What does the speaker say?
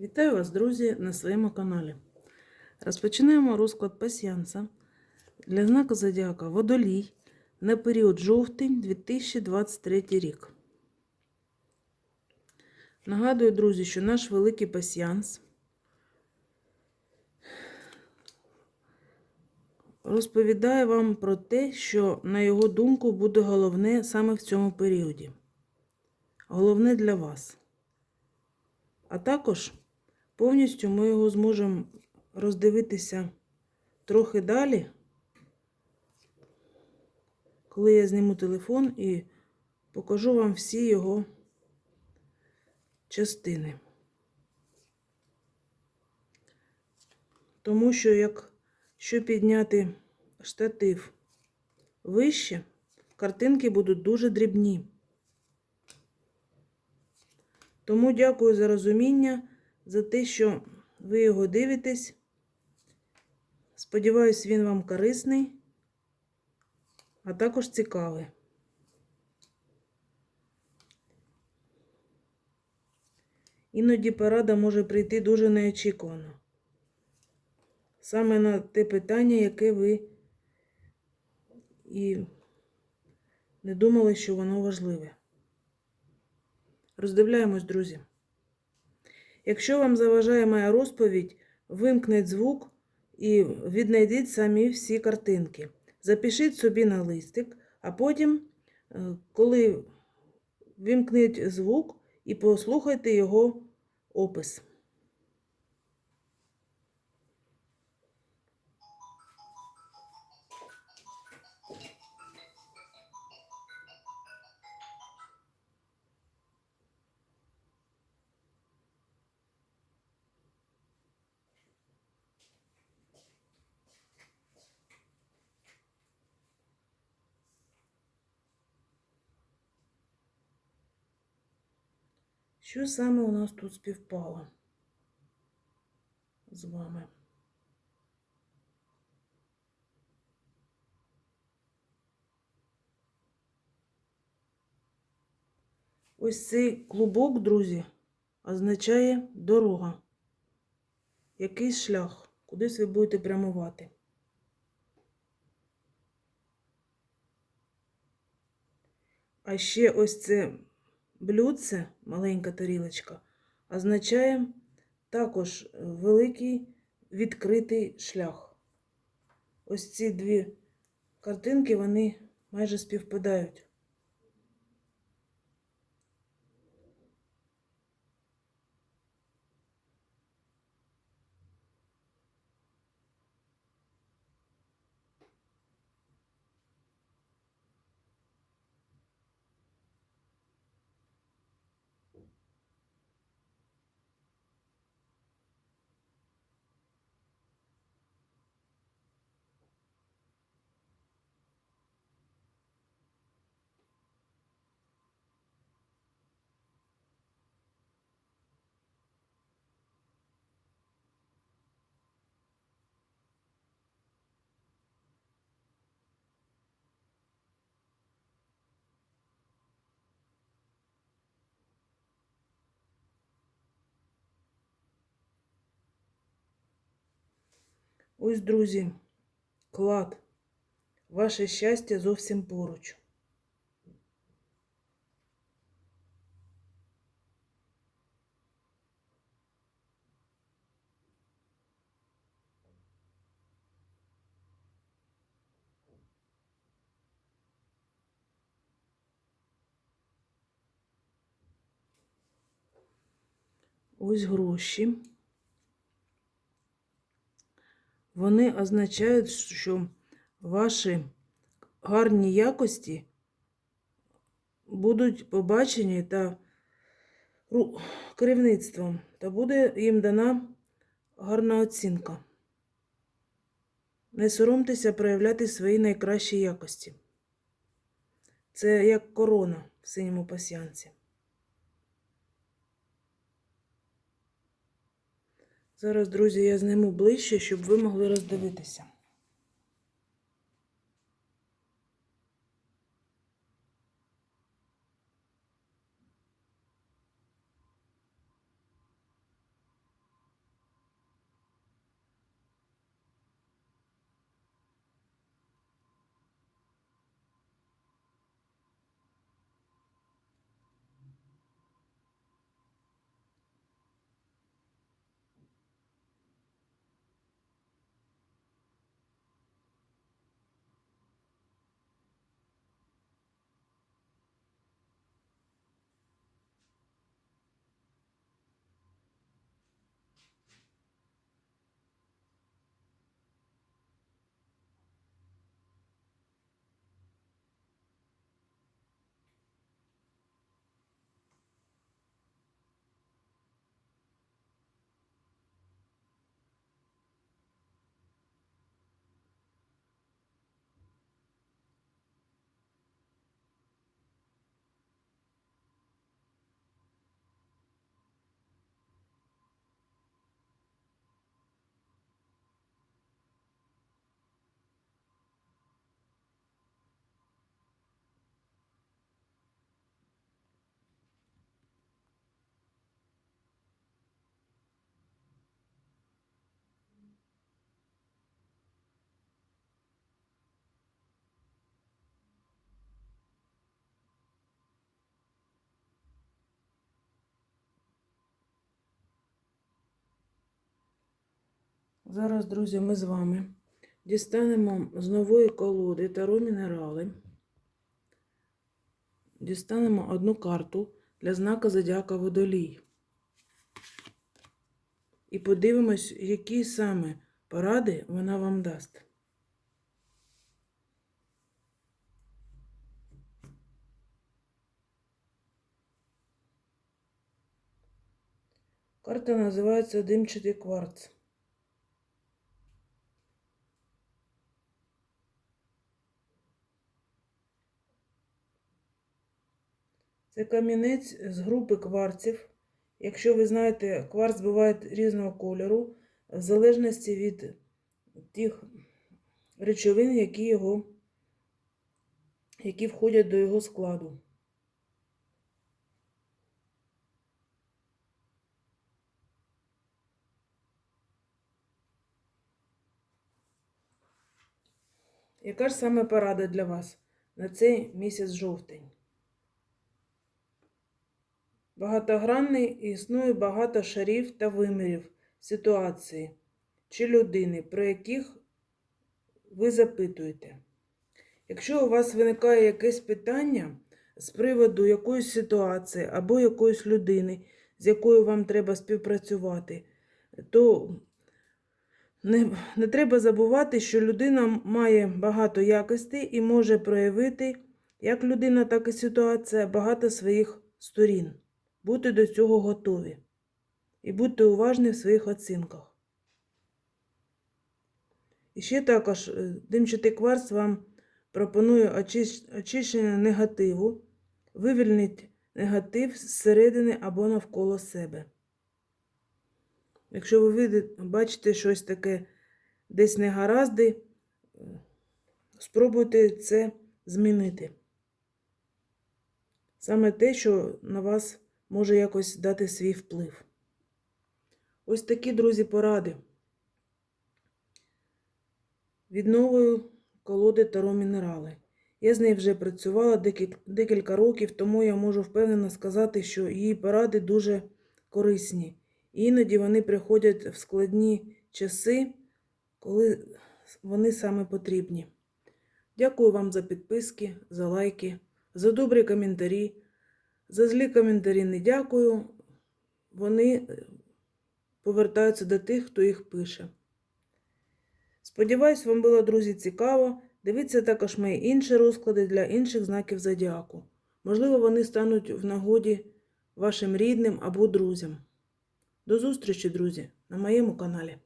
Вітаю вас, друзі, на своєму каналі. Розпочинаємо розклад пасіянса для знаку Зодіака Водолій на період жовтень 2023 рік. Нагадую, друзі, що наш великий пасіянс розповідає вам про те, що, на його думку, буде головне саме в цьому періоді. Головне для вас. А також повністю ми його зможемо роздивитися трохи далі, коли я зніму телефон і покажу вам всі його частини. Тому що якщо підняти штатив вище, картинки будуть дуже дрібні. Тому дякую за розуміння, за те, що ви його дивитесь. Сподіваюсь, він вам корисний, а також цікавий. Іноді порада може прийти дуже неочікувано. Саме на те питання, яке ви і не думали, що воно важливе. Роздивляємось, друзі. Якщо вам заважає моя розповідь, вимкніть звук і віднайдіть самі всі картинки. Запишіть собі на листик, а потім, е, коли вимкніть звук і послухайте його опис. Що саме у нас тут співпало з вами? Ось цей клубок, друзі, означає дорога. Якийсь шлях, кудись ви будете прямувати. А ще ось це блюдце, маленька тарілочка, означає також великий відкритий шлях. Ось ці дві картинки, вони майже співпадають. Ось, друзі, клад. Ваше щастя зовсім поруч. Ось гроші. Вони означають, що ваші гарні якості будуть побачені та керівництвом, та буде їм дана гарна оцінка. Не соромтеся проявляти свої найкращі якості. Це як корона в синьому пасіянці. Зараз, друзі, я зніму ближче, щоб ви могли роздивитися. Зараз, друзі, ми з вами дістанемо з нової колоди Таро Мінерали. Дістанемо одну карту для знака Зодіака Водолій. І подивимось, які саме поради вона вам дасть. Карта називається Димчатий кварц. Це камінець з групи кварців. Якщо ви знаєте, кварц буває різного кольору, в залежності від тих речовин, які, його, які входять до його складу. Яка ж саме порада для вас на цей місяць жовтень? Багатогранний і існує багато шарів та вимірів ситуації чи людини, про яких ви запитуєте. Якщо у вас виникає якесь питання з приводу якоїсь ситуації або якоїсь людини, з якою вам треба співпрацювати, то не, не треба забувати, що людина має багато якостей і може проявити, як людина, так і ситуація, багато своїх сторін. Будьте до цього готові. І будьте уважні в своїх оцінках. І ще також е, димчатий кварц вам пропонує очищення негативу, вивільнить негатив зсередини або навколо себе. Якщо ви бачите щось таке десь негаразди, е, спробуйте це змінити. Саме те, що на вас може якось дати свій вплив. Ось такі, друзі, поради. Від нової колоди Таро Мінерали. Я з нею вже працювала декілька років, тому я можу впевнено сказати, що її поради дуже корисні. І іноді вони приходять в складні часи, коли вони саме потрібні. Дякую вам за підписки, за лайки, за добрі коментарі. За злі коментарі не дякую. Вони е, повертаються до тих, хто їх пише. Сподіваюсь, вам було, друзі, цікаво. Дивіться також мої інші розклади для інших знаків зодіаку. Можливо, вони стануть в нагоді вашим рідним або друзям. До зустрічі, друзі, на моєму каналі.